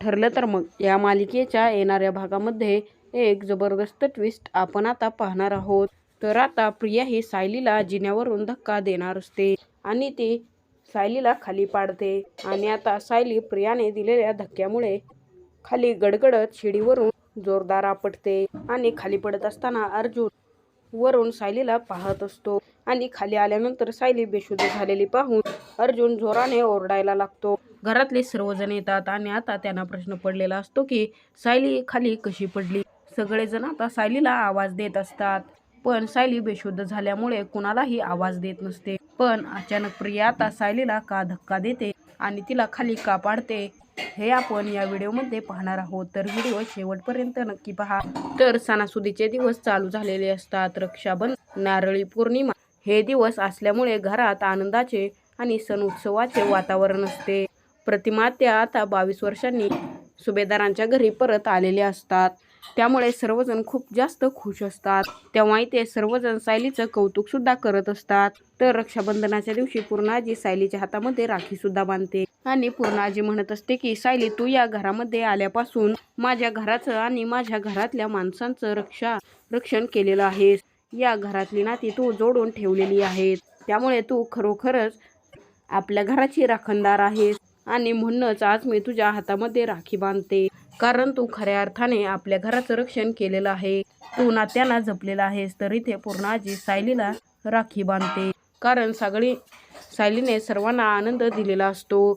ठरलं तर मग. या मालिकेच्या येणाऱ्या भागामध्ये एक जबरदस्त ट्विस्ट आपण आता पाहणार आहोत. तर आता प्रिया ही सायलीला जिन्यावरून धक्का देणार असते आणि ती सायलीला खाली पाडते. आणि आता सायली प्रियाने दिलेल्या धक्क्यामुळे खाली गडगडत शिडीवरून जोरदार आपटते आणि खाली पडत असताना अर्जुन वरून सायलीला पाहत असतो. आणि खाली आल्यानंतर सायली बेशुद्ध झालेली पाहून अर्जुन जोराने ओरडायला लागतो. घरातले सर्वजण येतात आणि आता त्यांना प्रश्न पडलेला असतो की सायली खाली कशी पडली? सगळेजण आता सायलीला आवाज देत असतात. पण सायली बेशुद्ध झाल्यामुळे कुणालाही आवाज देत नसते. पण अचानक प्रिया आता सायलीला का धक्का देते आणि तिला खाली का पाडते? हे आपण या व्हिडिओमध्ये पाहणार आहोत. तर व्हिडिओ शेवटपर्यंत नक्की पहा. तर सणासुदीचे दिवस चालू झालेले असतात. रक्षाबंधन नारळी पौर्णिमा हे दिवस असल्यामुळे घरात आनंदाचे आणि सण उत्सवाचे वातावरण असते. प्रतिमा त्या आता बावीस वर्षांनी सुभेदारांच्या घरी परत आलेले असतात. त्यामुळे सर्वजण खूप जास्त खुश असतात. तेव्हा इथे सर्वजण सायलीचं कौतुक सुद्धा करत असतात. तर रक्षाबंधनाच्या दिवशी पूर्णाजी सायलीच्या हातामध्ये राखी सुद्धा बांधते. आणि पूर्णाजी म्हणत असते की सायली तू या घरामध्ये आल्यापासून माझ्या घराचं आणि माझ्या घरातल्या माणसांचं रक्षा रक्षण केलेलं आहेस. या घरातली नाती तू जोडून ठेवलेली आहे त्यामुळे तू खरोखरच आपल्या घराची राखणदार आहेस. आणि म्हणूनच आज मी तुझ्या हातामध्ये राखी बांधते. कारण तू खऱ्या अर्थाने आपल्या घराचं रक्षण केलेलं आहे. तू नात्याला जपलेला आहेस तर इथे पूर्ण आजी सायलीला राखी बांधते. कारण सगळी सायलीने सर्वांना आनंद दिलेला असतो.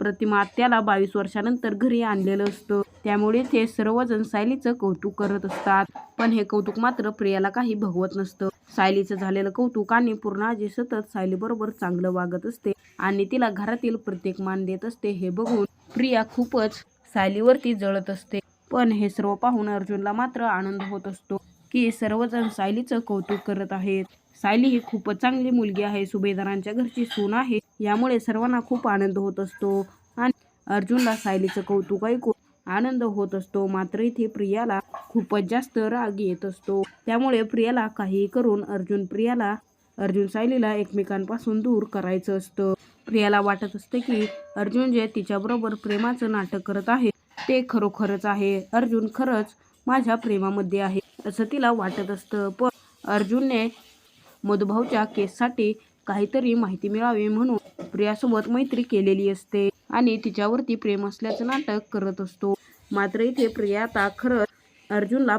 प्रतिमा आत्याला बावीस वर्षानंतर घरी आणलेलं असतं. त्यामुळे ते सर्वजण सायलीचं कौतुक करत असतात. पण हे कौतुक मात्र प्रियाला काही भगवत नसतं. सायलीचं झालेलं कौतुक आणि पूर्ण आजी सतत सायलीबरोबर चांगलं वागत असते. आणि तिला घरातील प्रत्येक मान देत असते हे बघून प्रिया खूपच सायलीवरती जळत असते. पण हे सर्व पाहून अर्जुनला मात्र आनंद होत असतो की सर्वजण सायलीचं कौतुक करत आहेत. सायली ही खूपच चांगली मुलगी आहे. सुभेदारांच्या घरची सून आहे. यामुळे सर्वांना खूप आनंद होत असतो आणि अर्जुनला सायलीचं कौतुक ऐकून आनंद होत असतो. मात्र इथे प्रियाला खूपच जास्त राग येत असतो. त्यामुळे प्रियाला काहीही करून अर्जुन प्रियाला अर्जुन सायलीला एकमेकांपासून दूर करायचं असतं. प्रियाला वाटत असतं की अर्जुन जे तिच्याबरोबर प्रेमाचं नाटक करत आहे ते खरोखरच आहे. अर्जुन खरंच माझ्या प्रेमामध्ये आहे असं तिला वाटत असतं. पण अर्जुनने मधुभाऊच्या केससाठी काहीतरी माहिती मिळावी म्हणून प्रियासोबत मैत्री केलेली असते आणि तिच्यावरती प्रेम असल्याचं नाटक करत असतो. मात्र इथे प्रिया आता खरंच अर्जुनला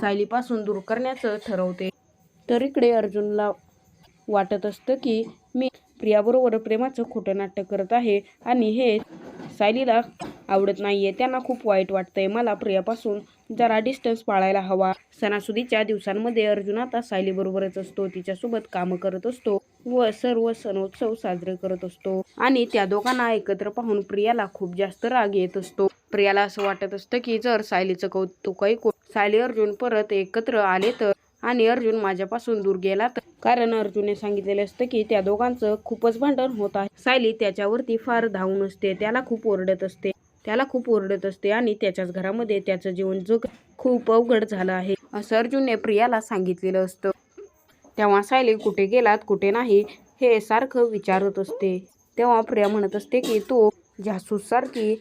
सायलीपासून दूर करण्याचं ठरवते. तर इकडे अर्जुनला वाटत असतं की मी प्रियाबरोबर प्रेमाचं खोटं नाटक करत आहे आणि हे सायलीला आवडत नाहीये. त्यांना खूप वाईट वाटतंय. मला प्रियापासून जरा डिस्टन्स पाळायला हवा. सणासुदीच्या दिवसांमध्ये अर्जुन आता सायलीबरोबरच असतो. तिच्यासोबत कामं करत असतो व सर्व सणोत्सव साजरे करत असतो. आणि त्या दोघांना एकत्र पाहून प्रियाला खूप जास्त राग येत असतो. प्रियाला असं वाटत असतं की जर सायलीचं कौतुकही सायली अर्जुन परत एकत्र आले तर आणि अर्जुन माझ्यापासून दूर गेला तर. कारण अर्जुनने सांगितलेले असतं की त्या दोघांचं खूपच भांडण होत आहे. सायली त्याच्यावरती फार धावून असते. त्याला खूप ओरडत असते. त्याला खूप ओरडत असते आणि त्याच्याच घरामध्ये त्याचं जीवन जग खूप अवघड झालं आहे. असं अर्जुनने प्रियाला सांगितलेलं असतं. तेव्हा सायली कुठे गेलात कुठे नाही हे सारखं विचारत असते. तेव्हा प्रिया म्हणत असते की तू जासूससारखी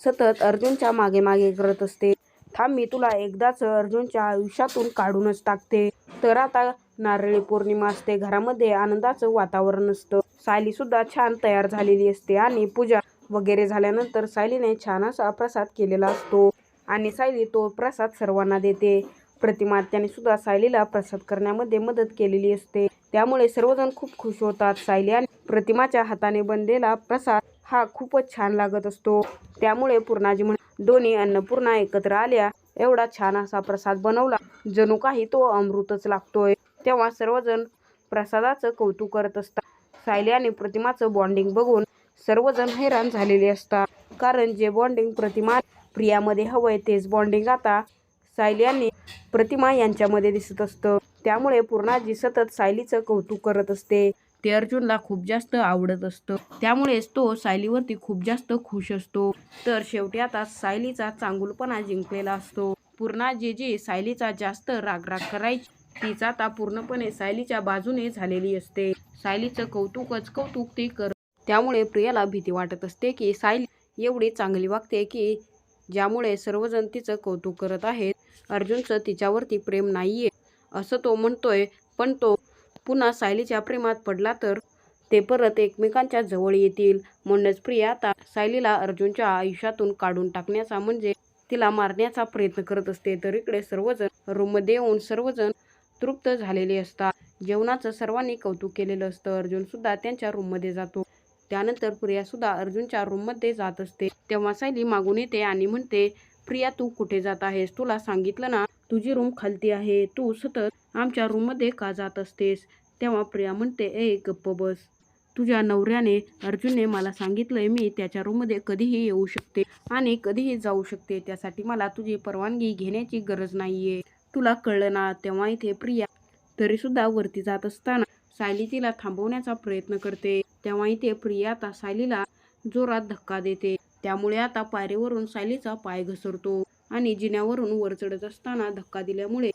सतत अर्जुनच्या मागे मागे करत असते. थांब मी तुला एकदाच अर्जुनच्या आयुष्यातून काढूनच टाकते. तर आता नारळी पौर्णिमा असते. घरामध्ये आनंदाचं वातावरण असतं. सायली सुद्धा छान तयार झालेली असते आणि पूजा वगैरे झाल्यानंतर सायलीने छान असा प्रसाद केलेला असतो आणि सायली तो प्रसाद सर्वांना देते. प्रतिमा त्याने सुद्धा सायलीला प्रसाद करण्यामध्ये मदत केलेली असते. त्यामुळे सर्वजण खूप खुश होतात. सायली आणि प्रतिमाच्या हाताने बनलेला प्रसाद हा खूपच छान लागत असतो. त्यामुळे पूर्णाजी म्हण दोन्ही अन्नपूर्णा एकत्र आल्या एवढा छान असा प्रसाद बनवला. जणू काही तो अमृतच लागतोय. तेव्हा सर्वजण प्रसादाचं कौतुक करत असतात. सायली आणि प्रतिमाचं बॉन्डिंग बघून सर्वजण हैराण झालेले असतात. कारण जे बॉन्डिंग प्रतिमा प्रियामध्ये हवंय तेच बॉन्डिंग आता सायली आणि प्रतिमा यांच्यामध्ये दिसत असतं. त्यामुळे पूर्णाजी सतत सायलीचं कौतुक करत असते. ते अर्जुनला खूप जास्त आवडत असतं. त्यामुळेच तो सायलीवरती खूप जास्त खुश असतो. तर शेवटी आता सायलीचा चांगुलपणा जिंकलेला असतो. पूर्णाजी जी सायलीचा जास्त रागराग करायची तीच आता पूर्णपणे सायलीच्या बाजूने झालेली असते. सायलीचं कौतुकच कौतुक ती कर. त्यामुळे प्रियाला भीती वाटत असते की सायली एवढी चांगली वागते की ज्यामुळे सर्वजण तिचं कौतुक करत आहेत. अर्जुनचं तिच्यावरती प्रेम नाहीये असं तो म्हणतोय पण तो पुन्हा सायलीच्या प्रेमात पडला तर ते परत एकमेकांच्या जवळ येतील. म्हणूनच प्रिया आता सायलीला अर्जुनच्या आयुष्यातून काढून टाकण्याचा म्हणजे तिला मारण्याचा प्रयत्न करत असते. तर इकडे सर्वजण रूममध्ये येऊन सर्वजण तृप्त झालेले असतात. जेवणाचं सर्वांनी कौतुक केलेलं असतं. अर्जुन सुद्धा त्यांच्या रूममध्ये जातो. त्यानंतर प्रिया सुद्धा अर्जुनच्या रूममध्ये जात असते. तेव्हा सायली मागून येते आणि म्हणते प्रिया तू कुठे जात आहेस? तुला सांगितलं ना तुझी रूम खालती आहे. तू सतत आमच्या रूममध्ये का जात असतेस? तेव्हा प्रिया म्हणते ए गप्प बस. तुझ्या नवऱ्याने अर्जुनने मला सांगितलंय मी त्याच्या रूममध्ये कधीही येऊ शकते आणि कधीही जाऊ शकते. त्यासाठी मला तुझी परवानगी घेण्याची गरज नाहीये. तुला कळलं ना तेव्हा इथे प्रिया तरी सुद्धा वरती जात असताना सायली तिला थांबवण्याचा प्रयत्न करते. तेव्हा इथे प्रिया आता सायलीला जोरात धक्का देते. त्यामुळे आता पायरीवरून सायलीचा पाय घसरतो आणि जिन्यावरून वर चढत असताना धक्का दिल्यामुळे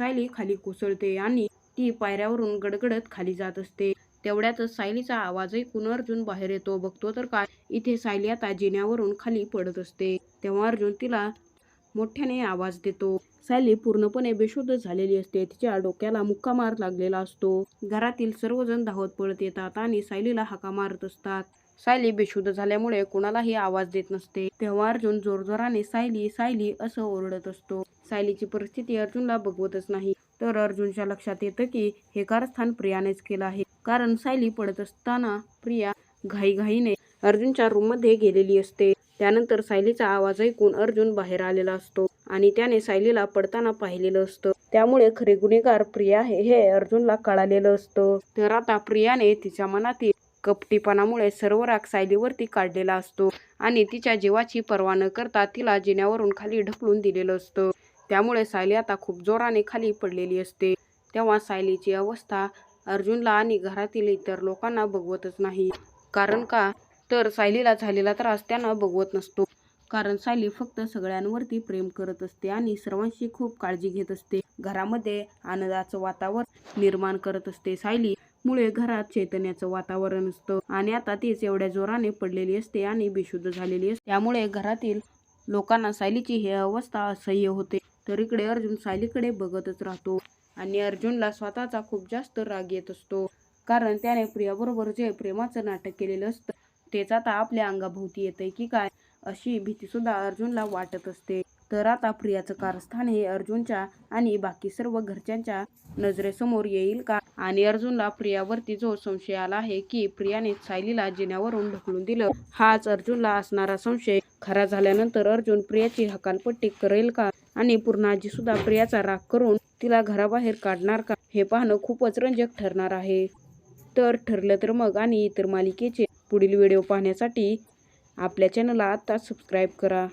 सायली खाली कोसळते आणि ती पायऱ्यावरून गडगडत खाली जात असते. तेवढ्यातच सायलीचा आवाजही ऐकून अर्जुन बाहेर येतो. बघतो तर काय? इथे सायली आता जिन्यावरून खाली पडत असते. तेव्हा अर्जुन तिला मोठ्याने आवाज देतो. सायली पूर्णपणे बेशुद्ध झालेली असते. तिच्या डोक्याला मुक्का मार लागलेला असतो. घरातील सर्वजण धावत पळत येतात आणि सायलीला हाका मारत असतात. सायली बेशुद्ध झाल्यामुळे कुणालाही आवाज देत नसते. तेव्हा अर्जुन जोरजोराने सायली सायली असं ओरडत असतो. सायलीची परिस्थिती अर्जुनला बघवतच नाही. तर अर्जुनच्या लक्षात येतं की हे कारस्थान प्रियानेच केलं आहे. कारण सायली पडत असताना प्रिया घाईघाईने अर्जुनच्या रूममध्ये गेलेली असते. त्यानंतर सायलीचा आवाज ऐकून अर्जुन बाहेर आलेला असतो आणि त्याने सायलीला पडताना पाहिलेलं असतं. त्यामुळे खरे गुन्हेगार प्रिया आहे हे अर्जुनला कळालेलं असतं. तर आता प्रियाने तिच्या मनातील कपटीपणामुळे सर्व राग सायलीवरती काढलेला असतो आणि तिच्या जीवाची पर्वा न करता तिला जिन्यावरून खाली ढकलून दिलेलं असतं. त्यामुळे सायली आता खूप जोराने खाली पडलेली असते. तेव्हा सायलीची अवस्था अर्जुनला आणि घरातील इतर लोकांना बघवतच नाही. कारण का? तर सायलीला झालेला त्रास त्यांना बघवत नसतो. कारण सायली फक्त सगळ्यांवरती प्रेम करत असते आणि सर्वांशी खूप काळजी घेत असते. घरामध्ये आनंदाचं वातावरण निर्माण करत असते सायली. मुळे घरात चैतन्याचं वातावरण असतं. आणि आता तीच एवढ्या जोराने पडलेली असते आणि बेशुद्ध झालेली असते. त्यामुळे घरातील लोकांना सायलीची ही अवस्था असह्य होते. तर इकडे अर्जुन सायलीकडे बघतच राहतो. आणि अर्जुनला स्वतःचा खूप जास्त राग येत असतो. कारण त्याने प्रियाबरोबर जे प्रेमाचं नाटक केलेलं असतं तेच आता आपल्या अंगाभोवती येतंय की काय अशी भीती सुद्धा अर्जुनला वाटत असते. तर आता प्रियाचं कारस्थान हे अर्जुनच्या आणि बाकी सर्व घरच्यांच्या नजरेसमोर येईल का? आणि अर्जुनला प्रियावरती जो संशय आला आहे की प्रियाने सायलीला जिन्यावरून ढकलून दिलं हाच अर्जुनला असणारा संशय. खरा झाल्यानंतर अर्जुन प्रियाची हकालपट्टी करेल का? आणि पूर्ण सुद्धा प्रियाचा राग करून तिला घराबाहेर काढणार का हे पाहणं खूपच रंजक ठरणार आहे. तर ठरलं तर मग आणि इतर मालिकेचे पुढील व्हिडिओ पाहण्यासाठी आपल्या चॅनलला आत्ताच सबस्क्राईब करा.